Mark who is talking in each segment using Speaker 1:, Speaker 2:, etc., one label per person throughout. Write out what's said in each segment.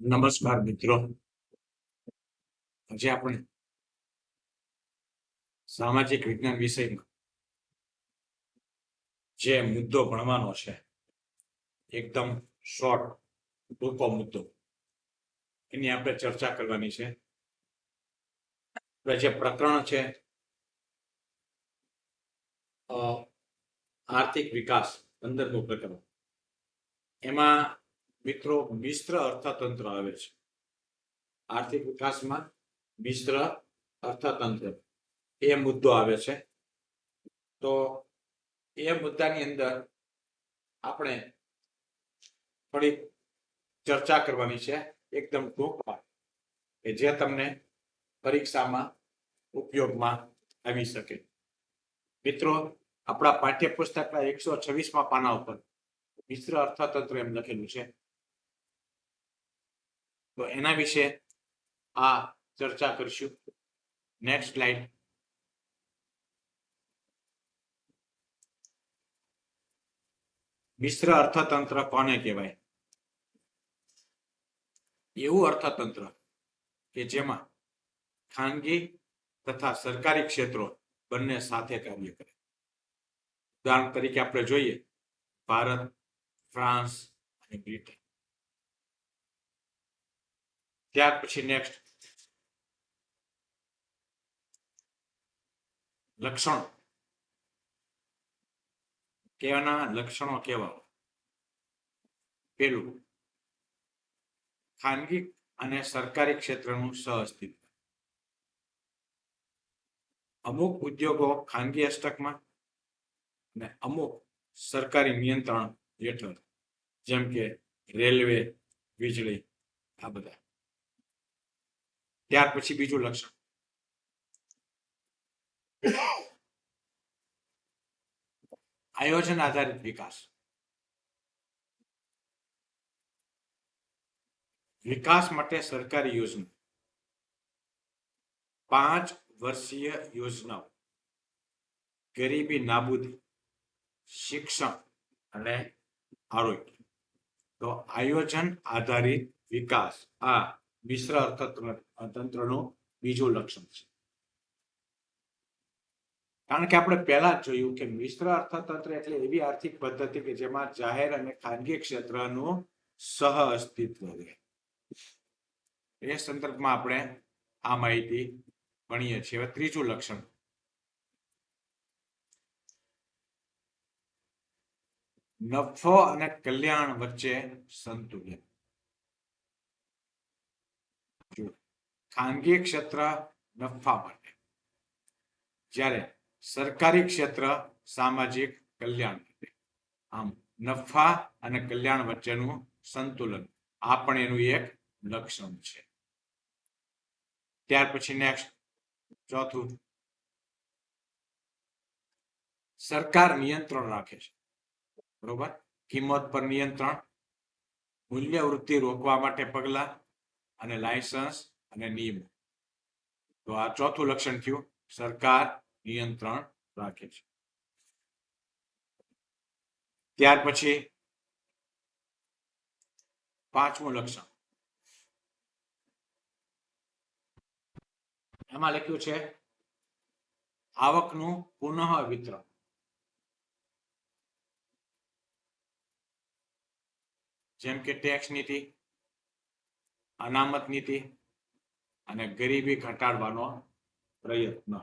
Speaker 1: નમસ્કાર મિત્રો. આજે આપણે સામાજિક વિજ્ઞાન વિષયમાં જે મુદ્દો ભણવાનો છે, એકદમ શોર્ટ ટૂંકો મુદ્દો, એની આપણે ચર્ચા કરવાની છે. જે પ્રકરણ છે આર્થિક વિકાસ પંદરમું પ્રકરણ. એમાં મિત્રો, મિશ્ર અર્થતંત્ર આવે છે. આર્થિક વિકાસમાં મિશ્ર અર્થતંત્ર એ મુદ્દો આવે છે. તો એ મુદ્દાની અંદર આપણે થોડી ચર્ચા કરવાની છે, એકદમ ટૂંકમાં કે જે તમને પરીક્ષામાં ઉપયોગમાં આવી શકે. મિત્રો, આપણા પાઠ્યપુસ્તકના એકસો છવ્વીસમાં પાના ઉપર મિશ્ર અર્થતંત્ર એમ લખેલું છે. તો એના વિશે આ ચર્ચા કરીશું. નેક્સ્ટ સ્લાઇડ મિશ્ર અર્થતંત્ર કોને કહેવાય? એવું અર્થતંત્ર કે જેમાં ખાનગી તથા સરકારી ક્ષેત્રો બંને સાથે કાર્ય કરે. ઉદાહરણ તરીકે આપણે જોઈએ, ભારત, ફ્રાન્સ અને બ્રિટન. ત્યાર પછી નેક્સ્ટ લક્ષણો. કેવાના લક્ષણો કેવા? પેલું ખાનગી અને સરકારી ક્ષેત્રનું સહઅસ્તિત્વ. અમુક ઉદ્યોગો ખાનગી હસ્તકમાં અને અમુક સરકારી નિયંત્રણ હેઠળ, જેમ કે રેલવે, વીજળી, આ બધા. ત્યાર પછી બીજું લક્ષણ. આયોજન આધારિત વિકાસ. વિકાસ માટે સરકારી યોજના. પાંચ વર્ષીય યોજનાઓ. ગરીબી નાબૂદી, શિક્ષણ અને આરોગ્ય. તો આયોજન આધારિત વિકાસ આ મિશ્ર અર્થતંત્ર બીજું લક્ષણ છે. કારણ કે આપણે પહેલા જોયું કે મિશ્ર અર્થતંત્ર એટલે એવી આર્થિક પદ્ધતિ કે જેમાં જાહેર અને ખાનગી ક્ષેત્રનું સહ અસ્તિત્વ રહે. એ સંદર્ભમાં આપણે આ માહિતી ભણીએ છીએ. હવે ત્રીજું લક્ષણ. નફો અને કલ્યાણ વચ્ચે સંતુલન. ખાનગી ક્ષેત્ર નફા માટે. જ્યારે સરકારી ક્ષેત્ર સામાજિક કલ્યાણ માટે. આમ નફા અને કલ્યાણ વચ્ચેનું સંતુલન આ પણ એનું એક લક્ષણ છે. ત્યાર પછી નેક્સ્ટ ચોથું. સરકાર નિયંત્રણ રાખે છે. બરોબર? કિંમત પર નિયંત્રણ. મૂલ્ય વૃદ્ધિ રોકવા માટે પગલા અને લાયસન્સ અને નિયમો તો આ ચોથું લક્ષણ થયું. સરકાર નિયંત્રણ રાખે છે. ત્યાર પછી પાંચમું લક્ષણ. એમાં લખ્યું છે, આવકનું પુનઃ વિતરણ જેમ કે ટેક્સ નીતિ, અનામત નીતિ અને ગરીબી ઘટાડવાનો પ્રયત્ન.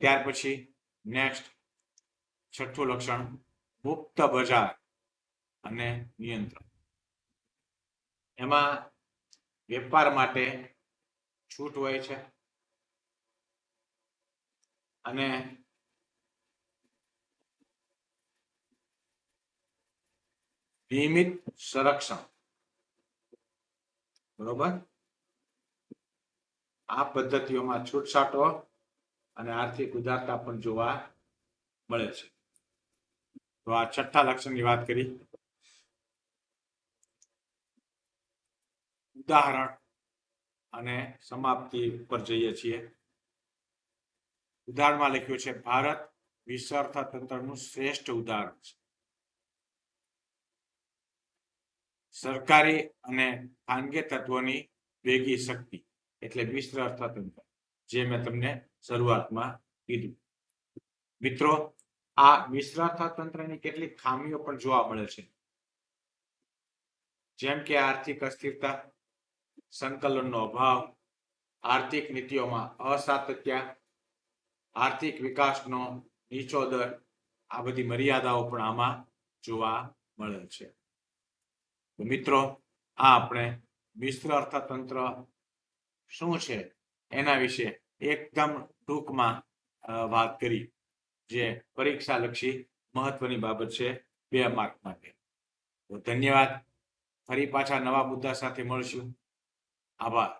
Speaker 1: ત્યાર પછી નેક્સ્ટ છઠ્ઠું લક્ષણ, મુક્ત બજાર અને નિયંત્રણ. એમાં વેપાર માટે છૂટ હોય છે. અને નિયમિત સંરક્ષણ. બરોબર? આ પદ્ધતિઓમાં છૂટછાટો અને આર્થિક ઉદારતા પણ જોવા મળે છે. તો આ છઠ્ઠા લક્ષણની વાત કરી. ઉદાહરણ અને સમાપ્તિ પર જઈએ છીએ. ઉદાહરણમાં લખ્યું છે, ભારત વિશ્વ અર્થતંત્રનું શ્રેષ્ઠ ઉદાહરણ છે. સરકારી અને ખાનગી તત્વોની ભેગી શક્તિ એટલે મિશ્ર અર્થતંત્ર, જે મેં તમને શરૂઆતમાં કીધું. મિત્રો, આ મિશ્ર અર્થતંત્રની કેટલીક ખામીઓ પણ જોવા મળે છે. જેમ કે આર્થિક અસ્થિરતા, સંકલનનો અભાવ, આર્થિક નીતિઓમાં અસાતત્ય, આર્થિક વિકાસનો નીચો દર, આ બધી મર્યાદાઓ પણ આમાં જોવા મળે છે. મિત્રો, આ આપણે મિશ્ર અર્થતંત્ર શું છે? એના વિશે એકદમ ટૂંકમાં વાત કરી, જે પરીક્ષા લક્ષી મહત્વની બાબત છે બે માર્ક માટે. તો ધન્યવાદ. ફરી પાછા નવા મુદ્દા સાથે મળશું. આભાર.